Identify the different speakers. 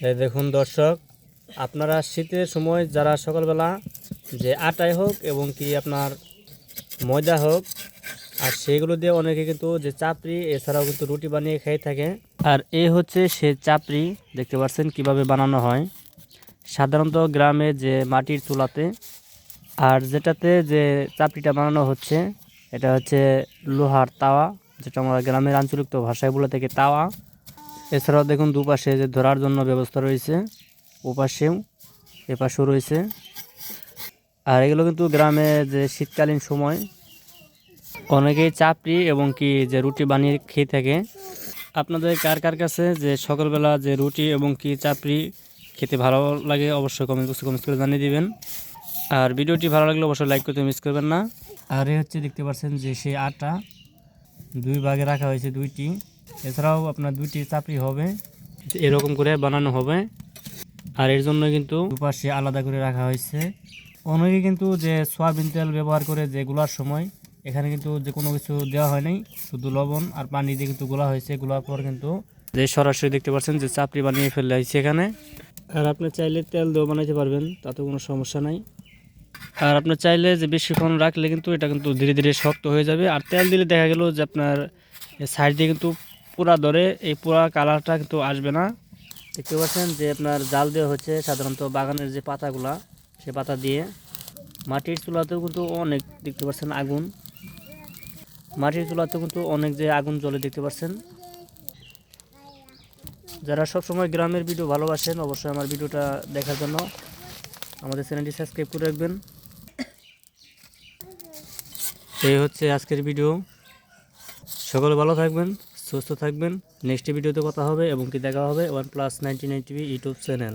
Speaker 1: দেখুন দর্শক, আপনারা শীতের সময় যারা সকালবেলা যে আটাই হোক এবং কি আপনার ময়দা হোক, আর সেগুলো দিয়ে অনেকে কিন্তু যে চাপড়ি, এছাড়াও কিন্তু রুটি বানিয়ে খেয়ে থাকে। আর এ হচ্ছে সে চাপড়ি, দেখতে পাচ্ছেন কীভাবে বানানো হয়। সাধারণত গ্রামে যে মাটির চুলাতে আর যেটাতে যে চাপড়িটা বানানো হচ্ছে, এটা হচ্ছে লোহার তাওয়া, যেটা আমরা গ্রামের আঞ্চলিক তো ভাষায় বলে থেকে তাওয়া। এছাড়াও দেখুন দুপাশে যে ধরার জন্য ব্যবস্থা রয়েছে ওপাশেও এপাশেও রয়েছে। আর এগুলো কিন্তু গ্রামে যে শীতকালীন সময় অনেকেই চাপড়ি এবং কি যে রুটি বানিয়ে খেয়ে থাকে। আপনাদের কার কার কাছে যে সকালবেলা যে রুটি এবং কি চাপড়ি খেতে ভালো লাগে অবশ্যই কমেন্ট বক্সে কমেন্ট করে জানিয়ে দিবেন। আর ভিডিওটি ভালো লাগলে অবশ্যই লাইক করতে মিস করবেন না। আর এই হচ্ছে দেখতে পাচ্ছেন যে সেই আটা, দুই ভাগে রাখা হয়েছে দুইটি। এছাড়াও আপনার দুইটি চাপড়ি হবে। এরকম করে বানানো হবে। আর এর জন্য কিন্তু দুপাশে আলাদা করে রাখা হয়েছে। অনেকে কিন্তু যে সয়াবিন তেল ব্যবহার করে যে গোলার সময় এখানে কিন্তু যে কোনো কিছু দেওয়া হয় নাই শুধু লবণ আর পানি দিয়ে কিন্তু গোলা হয়েছে। গোলার পর কিন্তু যে সরাসরি দেখতে পাচ্ছেন যে চাপড়ি বানিয়ে ফেলে হয়েছে এখানে। আর আপনি চাইলে তেল দিয়েও বানাইতে পারবেন তাতে কোনো সমস্যা নাই। আর আপনার চাইলে যে বেশিক্ষণ রাখলে কিন্তু এটা কিন্তু ধীরে ধীরে শক্ত হয়ে যাবে। আর তেল দিলে দেখা গেল যে আপনার সাইড দিয়ে কিন্তু পুরা ধরে এই পুরা কালারটা কিন্তু আসবে না। দেখতে পাচ্ছেন যে আপনার জাল দেওয়া হচ্ছে সাধারণত বাগানের যে পাতাগুলা, সে পাতা দিয়ে। মাটির চুলাতেও কিন্তু অনেক দেখতে পাচ্ছেন আগুন। মাটির চুলাতেও কিন্তু অনেক যে আগুন জ্বলে দেখতে পাচ্ছেন। যারা সবসময় গ্রামের ভিডিও ভালোবাসেন, অবশ্যই আমার ভিডিওটা দেখার জন্য আমাদের চ্যানেলটি সাবস্ক্রাইব করে রাখবেন। এই হচ্ছে আজকের ভিডিও। সকলে ভালো থাকবেন। সুস্থ থাকবেন। নেক্সট ভিডিওতে কথা হবে এবং কি দেখা হবে। One plus ninety nine YouTube channel.